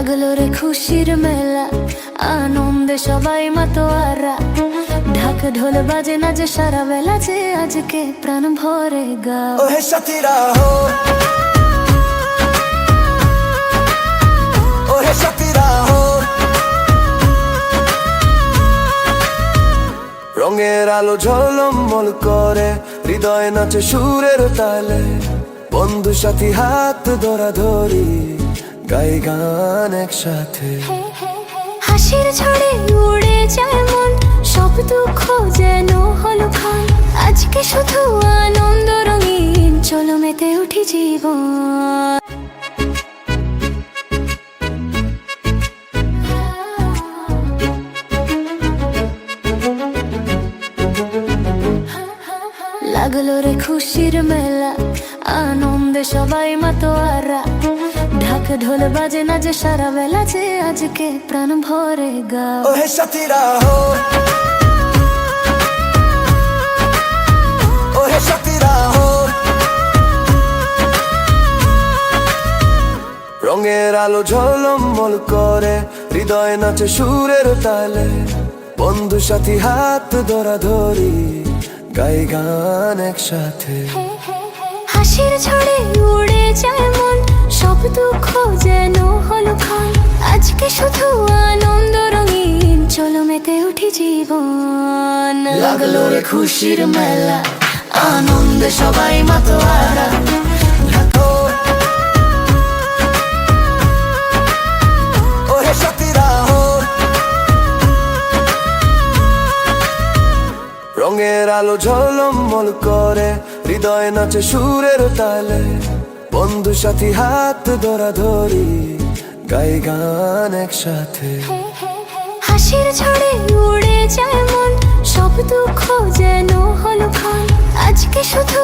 লাগল রে খুশির মেলা, আনন্দে সবাই মাতোয়ারা। ঢাক ঢোল বাজে না যে সারা বেলা যে আজকে প্রাণ ভরে গাও ওহে সাথীরা হো। ওহে সাথীরা হো। রঙের আলো ঝলমল করে, হৃদয় নাচে সুরের তালে। বন্ধু সাথী হাত ধরা ধরি গাই গান একসাথে। হাসির ঝড়ে উড়ে যায় মন, সব দুঃখ যেন হলো ক্ষণ। আজকে শুধু আনন্দ রঙিন, চলো মেতে উঠি জীবন। লাগল রে খুশির মেলা, আনন্দে সবাই মাতোয়ারা। ঢাক ঢোল বাজে না যে সারা বেলা যে আজকে প্রাণ ভরে গাও। ওহে সাথীরা হো। ওহে সাথীরা হো। রঙের আলো ঝলমল করে হৃদয় নাচে সুরের তালে। বন্ধু সাথী হাত ধরা ধরি গাই গান একসাথে। হাসির ঝড়ে উড়ে যায় মন, সব দুঃখ যেন হলো ক্ষণ। আজকে শুধু আনন্দ রঙিন, চলো মেতে উঠি জীবন। লাগল রে খুশির মেলা, আনন্দে সবাই মাতোয়ারা। রঙের আলো ঝলমল করে, হৃদয় নাচে সুরের তালে। বন্ধু সাথী হাত ধরা ধরি গাই গান একসাথে। হাসির ঝড়ে উড়ে যায় মন, সব দুঃখ যেন হল ভাই আজকে শুধু